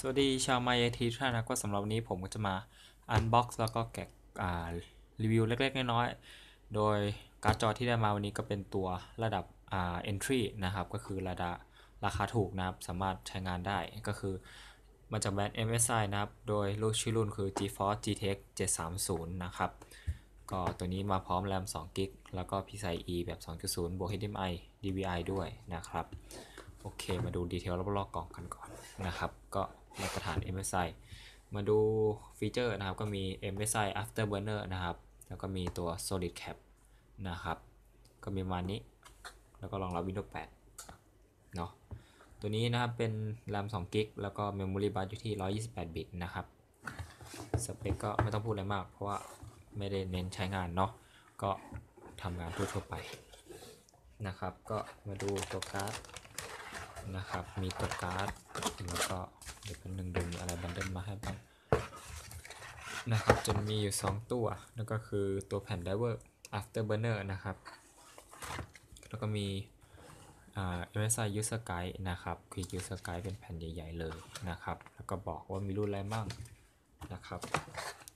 สวัสดีชาวมายทีทุกท่านนะก็สำหรับวันนี้ผมก็จะมาอันบ็อกซ์แล้วก็แกะรีวิวเล็ก ๆ น้อยๆโดยการ์ดจอที่ได้มาวันนี้ก็เป็นตัวระดับอ่า entry นะครับ ก็คือระดับราคาถูกนะครับ สามารถใช้งานได้ก็คือมาจากแบรนด์ MSI นะครับ โดยรุ่นชื่อรุ่นคือ GeForce GTX 730 นะครับ ก็ตัวนี้มาพร้อมแรม2 g b แล้วก็ PCIe แบบ 2.0 บวก HDMI DVI ด้วยนะครับ โอเค มาดูดีเทลรอบๆกล่องกันก่อนนะครับ ก็ มาตรฐาน MSI มาดูฟีเจอร์นะครับก็มี MSI Afterburner นะครับ แล้วก็มีตัว Solid Cap นะครับ ก็มีประมาณนี้ แล้วก็รองรับ Windows 8 เนาะตัวนี้นะครับเป็น RAM 2 g b แล้วก็ Memory Bus อยู่ที่ 128 บิตนะครับ สเปคก็ไม่ต้องพูดอะไรมาก เพราะว่าไม่ได้เน้นใช้งานเนาะ ก็ทำงานทั่วๆไปนะครับ ก็มาดูตัวการ์ดนะครับ มีตัวการ์ดแล้วก็เดี๋ยวเป็นหนึ่งดึงอะไรบันเดิลมาให้บ้างนะครับจนมีอยู่ 2 ตัวนั่นก็คือตัวแผ่น driver afterburner นะครับ แล้วก็มีอ่า MSI user guide นะครับ คือ user guide เป็นแผ่นใหญ่ๆเลยนะครับ แล้วก็บอกว่ามีรุ่นอะไรบ้างนะครับ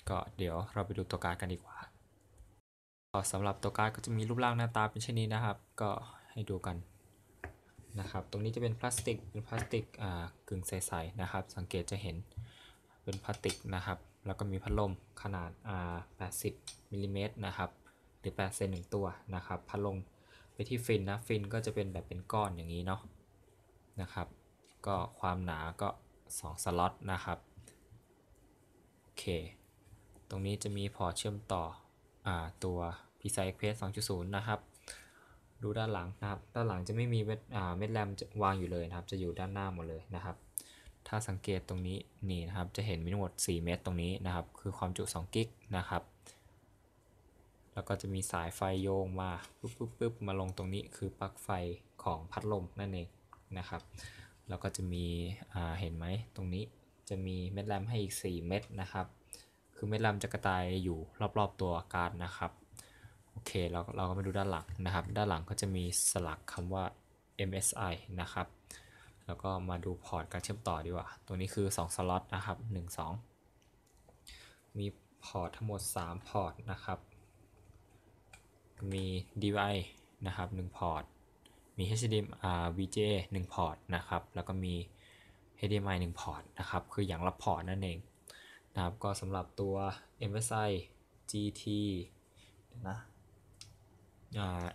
ก็เดี๋ยวเราไปดูตัวการ์ดกันดีกว่าสำหรับตัวการ์ดก็จะมีรูปร่างหน้าตาเป็นเช่นนี้นะครับ ก็ให้ดูกัน นะครับ ตรงนี้จะเป็นพลาสติกเป็นพลาสติกอ่ากึ่งใสๆนะครับ สังเกตจะเห็นเป็นพลาสติกนะครับ แล้วก็มีพัดลมขนาดอ่า80มิลลิเมตรนะครับ หรือ8เซนหนึ่งตัวนะครับ พัดลมไปที่ฟินนะ ฟินก็จะเป็นแบบเป็นก้อนอย่างนี้เนาะ นะครับ ก็ความหนาก็ 2 สล็อตนะครับ โอเค ตรงนี้จะมีพอเชื่อมต่ออ่าตัว PCI Express 2.0 นะครับ ดูด้านหลังนะครับ ด้านหลังจะไม่มีเม็ดเม็ดแรมวางอยู่เลยนะครับ จะอยู่ด้านหน้าหมดเลยนะครับ ถ้าสังเกตตรงนี้นี่นะครับ จะเห็นมีทั้งหมด 4 เม็ดตรงนี้นะครับ คือความจุ2กิกนะครับ แล้วก็จะมีสายไฟโยงมาปุ๊บปุ๊บปุ๊บมาลงตรงนี้คือปลั๊กไฟของพัดลมนั่นเองนะครับ แล้วก็จะมีเห็นไหมตรงนี้จะมีเม็ดแรมให้อีก 4 เม็ดนะครับ คือเม็ดแรมจะกระจายอยู่รอบๆตัวการ์ดนะครับ เคเราเราก็มาดูด้านหลังนะครับ ด้านหลังก็จะมีสลักคำว่า MSI นะครับ แล้วก็มาดูพอร์ตการเชื่อมต่อดีกว่า ตัวนี้คือ 2 สล็อตนะครับ 1 2 มีพอร์ตทั้งหมด 3 พอร์ตนะครับ มี DVI นะครับ 1 พอร์ต มี HDMI VJ 1 พอร์ตนะครับ แล้วก็มี HDMI 1 พอร์ตนะครับ คืออย่างละพอร์ตนั่นเองนะครับ ก็สำหรับตัว MSI GT นะ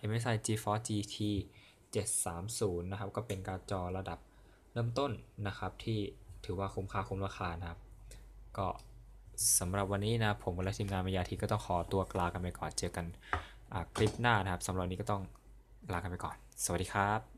MSI GeForce GT 730 นะครับ ก็เป็นการ์ดจอระดับเริ่มต้นนะครับ ที่ถือว่าคุ้มค่าคุ้มราคานะครับ ก็สำหรับวันนี้นะผมและทีมงานมายาทีก็ต้องขอตัวลากันไปก่อนเจอกันคลิปหน้านะครับสำหรับวันนี้ก็ต้องลากันไปก่อน สวัสดีครับ